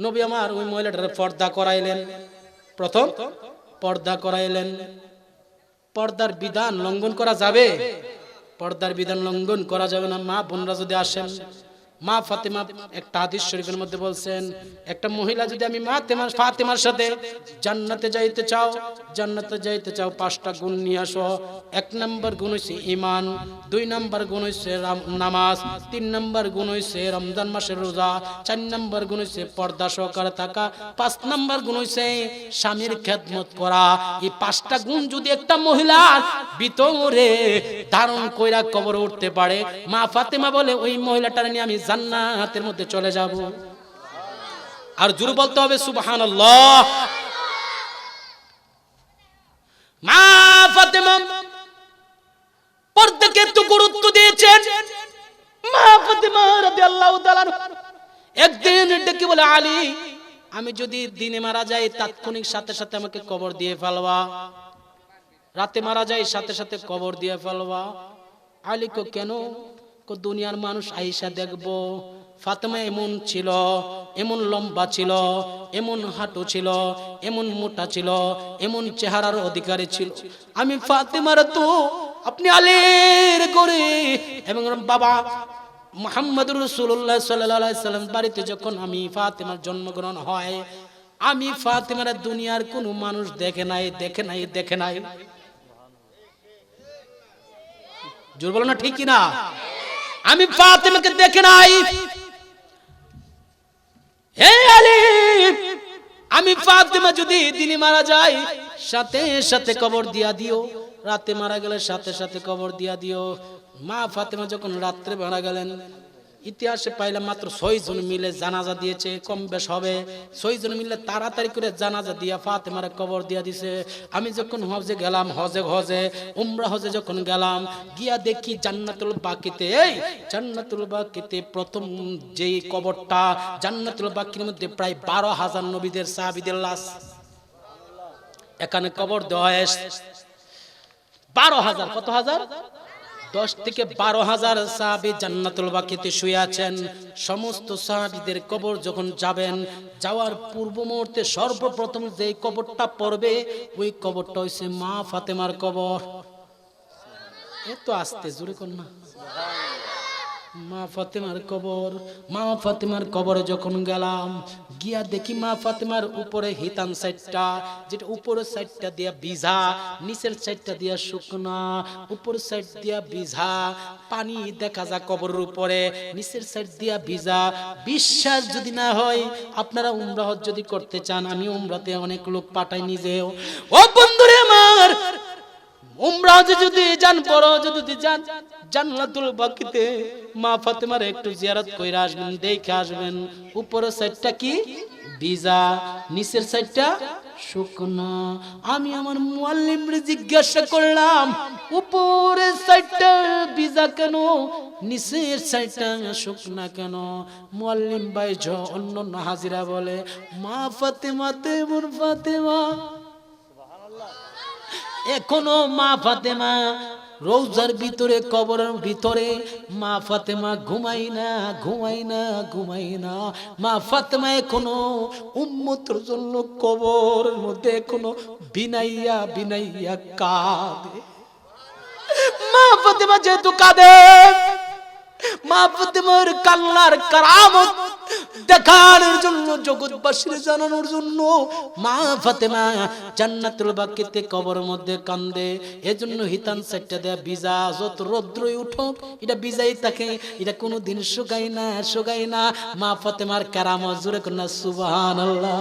নবী আমার ওই মহিলাটার পর্দা করাইলেন। প্রথম পর্দা করাইলেন। পর্দার বিধান লঙ্ঘন করা যাবে? পর্দার বিধান লঙ্ঘন করা যাবে না। মা বোনরা যদি আসেন মা ফাতেমা একটা হাদিস শরীফের মধ্যে বলছেন, একটা মহিলা যদি আমি মা তেমা ফাতেমার সাথে জান্নাতে যাইতে চাও, জান্নাতে যাইতে চাও, পাঁচটা গুণ নিয়ে আসো। এক নম্বর গুণ হইছে ইমান দুই নম্বর গুণ রাম- নামাজ, তিন নম্বর গুণ হইছে রমজান মাসের রোজা, চার নম্বর গুণ হইছে পর্দা সহকারে থাকা, পাঁচ নম্বর গুণ হইছে স্বামীর খেদমত করা। এই পাঁচটা গুণ যদি একটা মহিলার ভিতরে ধারণ কইরা কবর উঠতে পারে। মা ফাতেমা বলে, ওই মহিলাটার নিয়ে আমি জান্নাতের মধ্যে চলে যাব। আর জুরু বলতে হবে, সুবহানাল্লাহ। মা ফাতেমা এত গুরুত্ব দিয়েছেন। মা ফাতেমা রাদিয়াল্লাহু তাআলা একদিন ডেকে বলে, আলী, আমি যদি দিনে মারা যাই, তাৎক্ষণিক সাথে সাথে আমাকে কবর দিয়ে ফেলবা। রাতে মারা যায়, সাথে সাথে কবর দিয়ে ফেলবা। আলী কো কেন দুনিয়ার মানুষ আইসা দেখব। ফাতেমা এমন ছিল, এমন লম্বা ছিল, এমন হাঁটু ছিল, এমন মোটা ছিল, এমন চেহারার অধিকারী ছিল। আমি ফাতেমার তো, আপনি আলের করে। এবং বাবা মোহাম্মদ রসুল্লাহ সাল্লাম, বাড়িতে যখন আমি ফাতেমার জন্মগ্রহণ হয়, আমি ফাতেমার দুনিয়ার কোনো মানুষ দেখে নাই দেখে নাই দেখে নাই। জোর বলো না, ঠিক কিনা? আমি ফাতেমাকে দেখে নাই। হে আলী, আমি ফাতেমা যদি দিনে মারা যাই সাথে সাথে কবর দিয়া দিও। রাতে মারা গেলে সাথে সাথে কবর দিয়া দিও। মা ফাতেমা যখন রাত্রে মারা গেলেন ইতিহাসে পাইলাম মাত্র ছয় জন মিলে জানাজা দিয়েছে, কম বেশ হবে। ছয় জন মিলে তাড়াতাড়ি করে জানাজা দিয়া ফাতেমার কবর দিয়া দিছে। আমি যখন হজে গেলাম, হজে হজে, উমরা হজে যখন গেলাম, গিয়া দেখি জান্নাতুল বাকিতে, এই জান্নাতুল বাকিতে প্রথম যেই কবরটা, জান্নাতুল বাকির মধ্যে প্রায় বারো হাজার নবীদের সাহাবিদের লাশ। এখানে কবর দেওয়া হয়েছে। বারো হাজার, কত হাজার? দশ থেকে বারো হাজার সাহাবি জান্নাতুল বাকিতে শুয়ে আছেন। সমস্ত সাহাবিদের কবর যখন যাবেন, যাওয়ার পূর্ব মুহূর্তে সর্বপ্রথম যে কবরটা পড়বে, ওই কবরটা হয়েছে মা ফাতেমার কবর। এত আসতে জুড়ে কন্যা মা ফাতেমার কবর, মা ফাতেমার কবরে যখন গেলাম, গিয়া দেখি মা ফাতেমার উপরে হিতান সাইডটা, যেটা উপরের সাইডটা দিয়া বিঝা নিচের সাইডটা দিয়া শুকনা, উপর সাইড দিয়া বিঝা পানি দেখা যায় কবরের উপরে, নিচের সাইড দিয়া ভিজা। বিশ্বাস যদি না হয়, আপনারা উমরাহ যদি করতে চান, আমি উমরাতে অনেক লোক পাঠাই নিজেও ও বন্ধুরে আমার উমরাজে যদি যান, বড় যদি যান, জান্নাতুল বাকিতে মা ফাতেমার একটু জিয়ারত কইরা আসবেন, দেখে আসবেন। উপরের সাইডটা কি? ভিজা, নিচের সাইডটা শুকনো। আমি আমার মুআল্লিমরে জিজ্ঞাসা করলাম উপরের সাইডটা ভিজা কেন? নিচের সাইডটা শুকনা কেন? মুআল্লিম ভাই জ অন্য হাজিরা বলে, মা ফাতেমা তেমন ফাতেমা। এখনও মা ফাতেমা রৌজার ভিতরে, কবরের ভিতরে, মা ফাতেমা ঘুমাই না ঘুমাই না ঘুমাই না। মা ফাতেমা এখনও উম্মতের জন্য কবরের মধ্যে এখনও বিনাইয়া বিনাইয়া কাঁদে। মা ফাতেমা যেহেতু কাঁদে, মা ফাতেমার কান্নার কারামত দেখানোর জন্য, জগৎবাসীর জানানোর জন্য। মা ফাতেমা জান্নাতুল বাকিতে কবর মধ্যে কান্দে। এজন্য হিতান সাইডটা দেয়া বিজা যত রৌদ্রই উঠুক, এটা বিজাই থাকে। এটা কোনো দিন শুকাই না শুকাই না। মা ফাতেমার কারাম জুড়ে কন্যা, সুবহানাল্লাহ।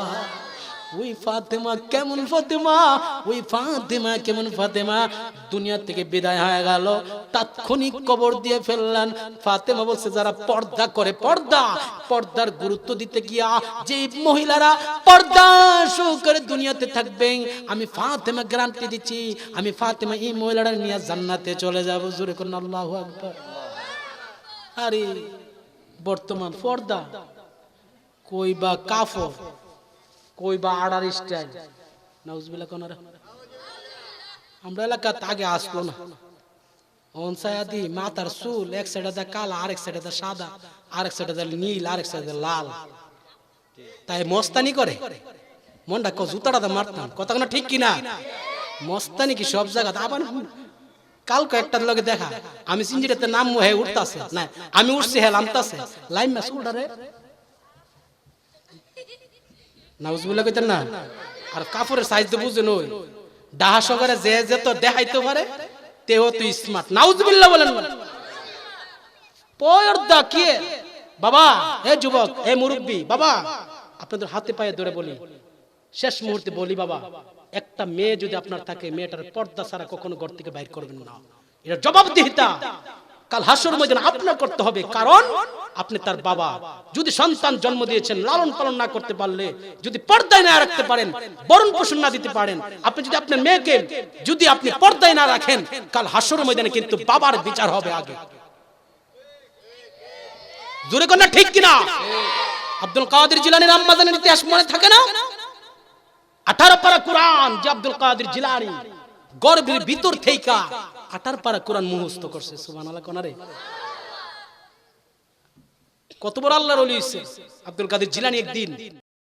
ওই ফাতেমা কেমন ফাতেমা? ওই ফাতেমা কেমন ফাতেমা? দুনিয়া থেকে বিদায় হয়ে গেল। তাৎক্ষণিক কবর দিয়ে ফেললেন। ফাতেমা বলছে, যারা পর্দা করে, পর্দা। পর্দার গুরুত্ব দিতে গিয়া যে মহিলারা পর্দা করে দুনিয়াতে থাকবেন আমি ফাতেমা গ্যারান্টি দিচ্ছি, আমি ফাতেমা এই মহিলারা নিয়ে জান্নাতে চলে যাব। জোরে করুন, আল্লাহু আকবার। আরে, বর্তমান পর্দা কই বা কাফর? কই বা আড়ার স্টাইল নাউজবিল্লা কোনারা আমরা এলাকা আগে আসলো না অনসায়াদি মাথার চুল এক সাইডে দা কালা আরেক সাইডে দা সাদা আরেক সাইডে দা নীল আরেক সাইডে দা লাল তাই মস্তানি করে মনটা ক জুতাটা তো মারতাম কথা কোনো ঠিক কিনা মস্তানি কি সব জায়গা আবার কালকে একটা লগে দেখা আমি সিঞ্জিটাতে নাম হয়ে উঠতাছে না আমি উঠছি হ্যাঁ নামতাছে লাইন মাস উল্টারে নাউজুবিল্লাহ কইতেন না? আর কাপড়ের সাইজ তো ডাহা যে যে তো দেখাইতে পারে, তেও স্মার্ট নাউজুবিল্লাহ বলেন পর্দা বাবা, হে যুবক, হে মুরব্বী, বাবা, আপনাদের হাতে পায়ে ধরে বলি। শেষ মুহূর্তে বলি, বাবা, একটা মেয়ে যদি আপনার থাকে, মেয়েটার পর্দা ছাড়া কখনো ঘর থেকে বাইর করবেন না। এটা জবাবদিহিতা। কাল হাসর ময়দান আপনার করতে হবে। কারণ আপনি তার বাবা। যদি সন্তান জন্ম দিয়েছেন, লালন পালন না করতে পারলে, যদি পর্দায় না রাখতে পারেন, বরণ পোষণ না দিতে পারেন, আপনি যদি আপনার মেয়েকে যদি আপনি পর্দায় না রাখেন, কাল হাসর ময়দানে কিন্তু বাবার বিচার হবে আগে। জোরে কন্যা ঠিক কিনা? আব্দুল কাদের জিলানির আম্মাজানের ইতিহাস মনে থাকে না? আঠারো পারা কোরআন, যে আব্দুল কাদের জিলানি গর্বের ভিতর থেইকা আঠার পারা কোরআন মুখস্থ করছে, সুবহানাল্লাহ কোনারে কত বড় আল্লাহর ওলি হইছে? আব্দুল কাদের জিলানি একদিন